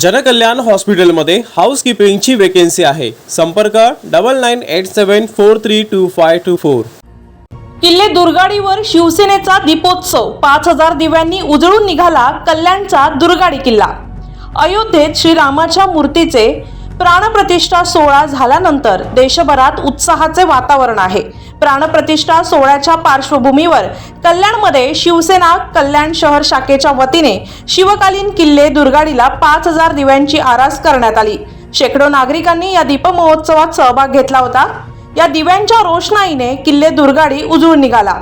जनकल्याण हॉस्पिटलमध्ये हाऊसकीपिंगची वेकेन्सी आहे. संपर्क double nine eight seven four three two five two four किल्ले दुर्गाडीवर शिवसेनेचा दीपोत्सव. पाच हजार दिव्यांनी उजळून निघाला कल्याणचा दुर्गाडी किल्ला. अयोध्येत श्रीरामाच्या मूर्तीचे प्राणप्रतिष्ठा सोहळा झाल्यानंतर देशभरात उत्साहाचे वातावरण आहे. प्राणप्रतिष्ठा सोहळ्याच्या पार्श्वभूमीवर कल्याणमध्ये शिवसेना कल्याण शहर शाखेच्या वतीने शिवकालीन किल्ले दुर्गाडीला पाच हजार दिव्यांची आरास करण्यात आली. शेकडो नागरिकांनी या दीप महोत्सवात सहभाग घेतला होता. या दिव्यांच्या रोषणाईने किल्ले दुर्गाडी उजळून निघाला.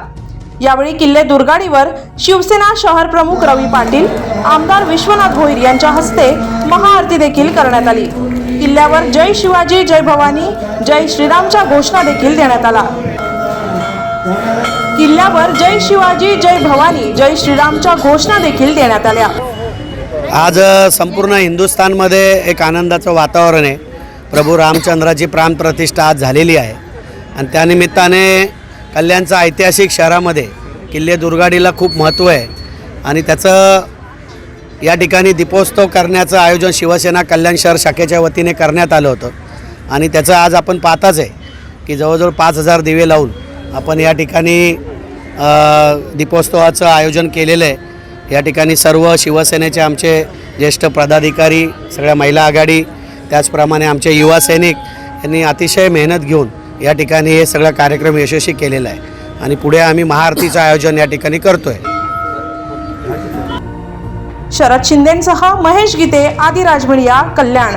यावेळी किल्ले दुर्गाडीवर शिवसेना शहर प्रमुख रवी पाटील आमदार विश्वनाथ भोईर यांच्या हस्ते महाआरती देखील करण्यात आली. किल्ल्यावर जय शिवाजी जय भवानी जय श्रीरामच्या घोषणा देखील देण्यात आला. किल्ल्यावर जय शिवाजी जय भवानी जय श्रीरामच्या घोषणा देखील देण्यात आल्या. आज संपूर्ण हिंदुस्थानमध्ये एक आनंदाचं वातावरण आहे. प्रभू रामचंद्राची प्राणप्रतिष्ठा आज झालेली आहे. आणि त्यानिमित्ताने कल्याणचं ऐतिहासिक शहरामध्ये किल्ले दुर्गाडीला खूप महत्त्व आहे. आणि त्याचं या ठिकाणी दीपोत्सव करण्याचं आयोजन शिवसेना कल्याण शहर शाखेच्या वतीने करण्यात आलं होतं. आणि त्याचं आज आपण पाहताच आहे की जवळजवळ पाच हजार दिवे लावून आपण या ठिकाणी दीपोत्सवाचं आयोजन केलेलं आहे. या ठिकाणी सर्व शिवसेनेचे आमचे ज्येष्ठ पदाधिकारी सगळ्या महिला आघाडी त्याचप्रमाणे आमचे युवा सैनिक यांनी अतिशय मेहनत घेऊन या ठिकाणी हे सगळा कार्यक्रम यशस्वी केलेला आहे. आणि पुढे आम्ही महाआरतीचं आयोजन या ठिकाणी करतो आहे शरद शिंदेसह महेश गीते आदी राजमिडिया कल्याण.